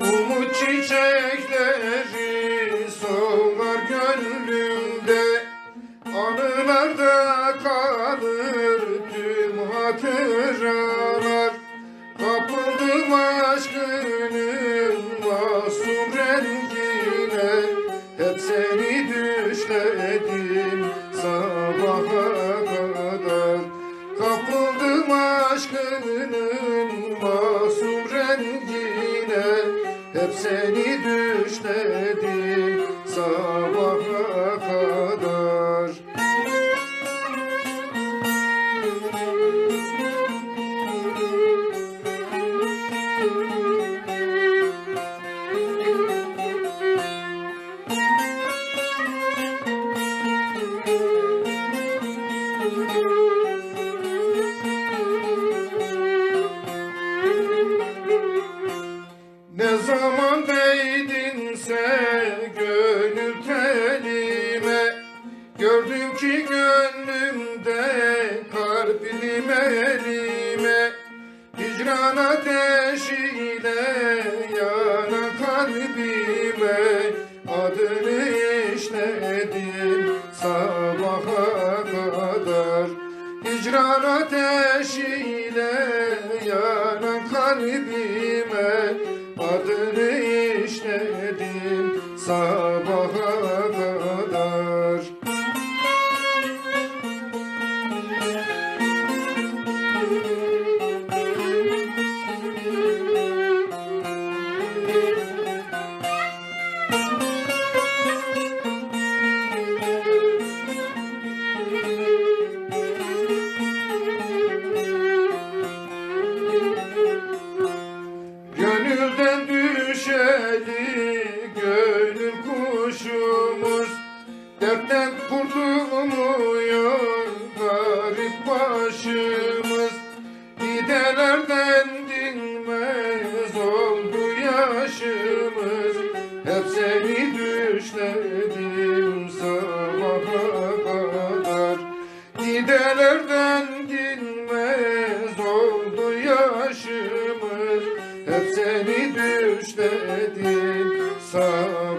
Umut çiçekleri solar gönlüm. Hatıralar. Kapıldım aşkının masum rengine. Hep seni düşledim sabaha kadar. Kapıldım aşkının masum rengine. Hep seni düşledim Ne zaman değdinse gönül telime. Gördüm ki gönlümde kalbim elime. Hicran ateşiyle yanan kalbime. Adını işledim sabaha kadar. Hicran ateşiyle yanan kalbime işledim kuşumuz. Dertten kurtulmuyor garip başımız. Didelerden dinmez oldu yaşımız. Hep seni düşledim sabaha kadar. Didelerden dinmez oldu yaşımız. Hep seni düşledim sabaha kadar